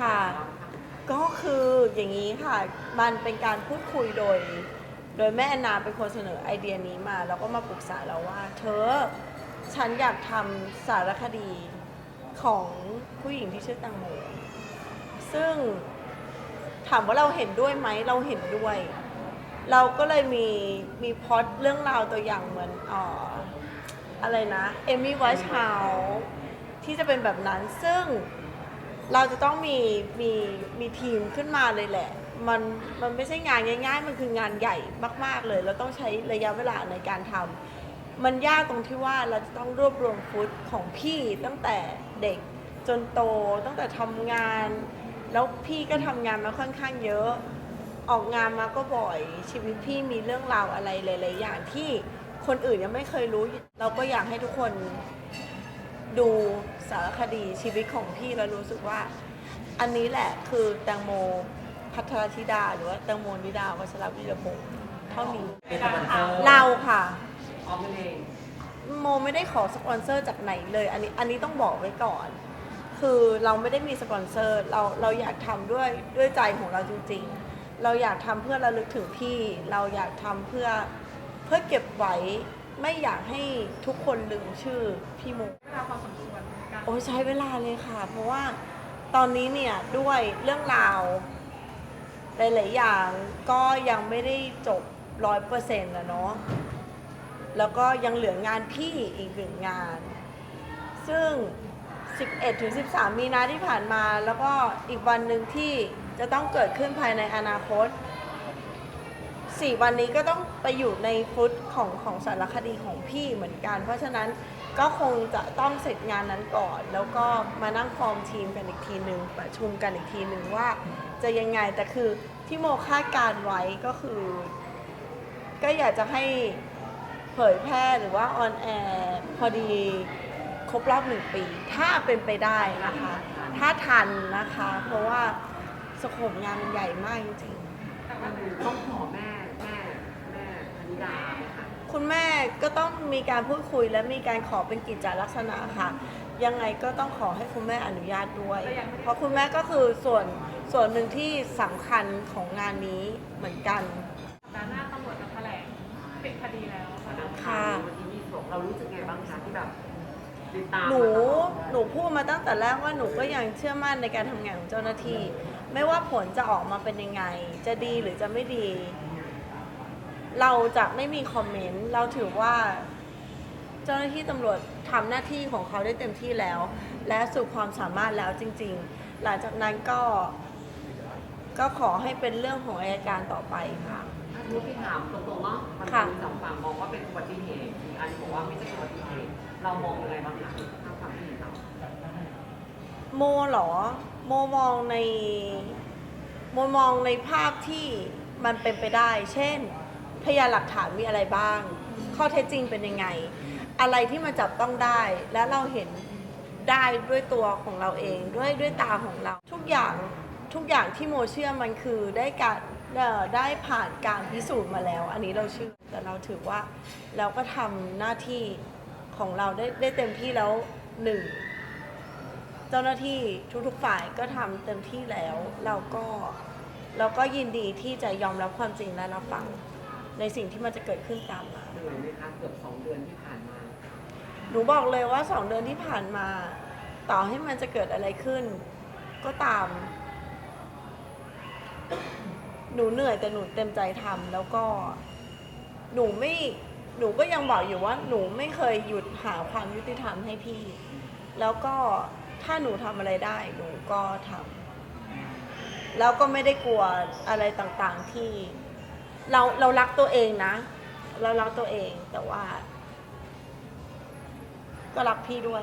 ค่ะ ก็คืออย่างนี้ค่ะ มันเป็นการพูดคุยโดย โดยแม่แอนนาเป็นคนเสนอไอเดียนี้มา แล้วก็มาปรึกษาเราว่า เธอ ฉันอยากทำสารคดีของผู้หญิงที่ชื่อตังโม ซึ่งถามว่าเราเห็นด้วยไหม เราเห็นด้วย เราก็เลยมีมีพอดเรื่องราวตัวอย่างเหมือนอ่ออะไรนะ เอมี่ไวท์เฮาที่จะเป็นแบบนั้น ซึ่ง เราจะต้องมีมีมีทีมขึ้นมาเลยแหละ มันมันไม่ใช่งานง่าย ๆ มันคืองานใหญ่มาก ๆเลยแล้วต้องใช้ระยะเวลาในการทำมันยากตรงที่ว่าเราจะต้องรวบรวมฟุตของพี่ตั้งแต่เด็กจนโตตั้งแต่ทำงาน แล้วพี่ก็ทำงานมาค่อนข้างเยอะ ออกงานมาก็บ่อย ชีวิตพี่มีเรื่องราวอะไรหลายๆอย่างที่คนอื่นยังไม่เคยรู้ เราก็อยากให้ทุกคน ดูสารคดีชีวิตของพี่แล้วรู้สึกว่า อันนี้แหละคือแตงโมพัทรธิดา หรือว่าแตงโมนิดาวัชรวิรพงศ์เท่านี้เป็นสปอนเซอร์เราค่ะ ออมเองโมไม่ได้ขอสปอนเซอร์จากไหนเลย อันนี้อันนี้ต้องบอกไว้ก่อน คือเราไม่ได้มีสปอนเซอร์เราเราอยากทำด้วยด้วยใจของเราจริง ๆ เราอยากทำเพื่อระลึกถึงพี่ เราอยากทำเพื่อเพื่อเก็บไว้ ไม่อยากให้ทุกคนลืมชื่อพี่โมเวลาพอสมควรการโอ้ยใช้เวลาเลยค่ะ เพราะว่าตอนนี้เนี่ยด้วยเรื่องราวหลายๆอย่างก็ยังไม่ได้จบร้อยเปอร์เซ็นต์นะเนาะแล้วก็ยังเหลืองานพี่อีกหนึ่งงาน ซึ่ง 11ถึง13 มีนาที่ผ่านมา แล้วก็อีกวันหนึ่งที่จะต้องเกิดขึ้นภายในอนาคต 4วันนี้ก็ต้องไปอยู่ในฟุตของของสารคดีของพี่เหมือนกัน เพราะฉะนั้นก็คงจะต้องเสร็จงานนั้นก่อน แล้วก็มานั่งฟอร์มทีมกันอีกทีหนึ่งประชุมกันอีกทีหนึ่งว่า จะยังไงแต่คือที่โมคาดการไว้ก็คือ ก็อยากจะให้เผยแพร่หรือว่าออนแอร์พอดีครบรอบหนึ่งปี ถ้าเป็นไปได้นะคะ ถ้าทันนะคะ เพราะว่าสโคปงานมันใหญ่มากจริงๆ ต้องขอแม่ ธนิดาไหมคะคุณแม่ก็ต้องมีการพูดคุยและมีการขอเป็นกิจจลักษณะค่ะ ยังไงก็ต้องขอให้คุณแม่อนุญาตด้วย เพราะคุณแม่ก็คือส่วนส่วนหนึ่งที่สำคัญของงานนี้เหมือนกันสัปดาห์หน้าตำรวจจะแถลงปิดคดีแล้วค่ะค่ะ วันที่26เรารู้สึกไงบ้างคะที่แบบติดตามหนูมาตลอดหนูพูดมาตั้งแต่แรกว่าหนูก็ยังเชื่อมั่นในการทำงานของเจ้าหน้าที่ ไม่ว่าผลจะออกมาเป็นยังไง จะดีหรือจะไม่ดี เราจะไม่มีคอมเมนต์ เราถือว่า เจ้าหน้าที่ตำรวจทำหน้าที่ของเขาได้เต็มที่แล้ว และสุดความสามารถแล้วจริง ๆ หลังจากนั้นก็ ก็ขอให้เป็นเรื่องของอายการต่อไปค่ะ ถ้าสมมติพี่ถามตรงๆเนาะมันค่ะ มีสองฝั่งมองว่าเป็นอุบัติเหตุอีกอันบอกว่าไม่ใช่อุบัติเหตุเรามองยังไงบ้างคะถ้าความคิดเห็นเราโมเหรอ โมมองใน โมมองในภาพที่มันเป็นไปได้ เช่น พยานหลักฐานมีอะไรบ้าง ข้อเท็จจริงเป็นยังไง อะไรที่มันจับต้องได้ และเราเห็นได้ด้วยตัวของเราเองด้วยด้วยตาของเรา ทุกอย่างทุกอย่างที่โมเชื่อมันคือได้การได้ผ่านการพิสูจน์มาแล้ว อันนี้เราเชื่อแต่เราถือว่าเราก็ทำหน้าที่ของเราได้ได้เต็มที่แล้วหนึ่งเจ้าหน้าที่ทุกๆฝ่ายก็ทำเต็มที่แล้ว เราก็เราก็ยินดีที่จะยอมรับความจริงและรับฟัง ในสิ่งที่มันจะเกิดขึ้นตามมา เหนื่อยไหมคะเกือบสองเดือนที่ผ่านมาหนูบอกเลยว่าสองเดือนที่ผ่านมา ต่อให้มันจะเกิดอะไรขึ้น ก็ตาม หนูเหนื่อยแต่หนูเต็มใจทำแล้วก็ หนูไม่หนูก็ยังบอกอยู่ว่าหนูไม่เคยหยุดหาความยุติธรรมให้พี่ แล้วก็ถ้าหนูทำอะไรได้ หนูก็ทำแล้วก็ไม่ได้กลัวอะไรต่างๆที่ เราเรารักตัวเองนะ เรารักตัวเองแต่ว่า ก็รักพี่ด้วย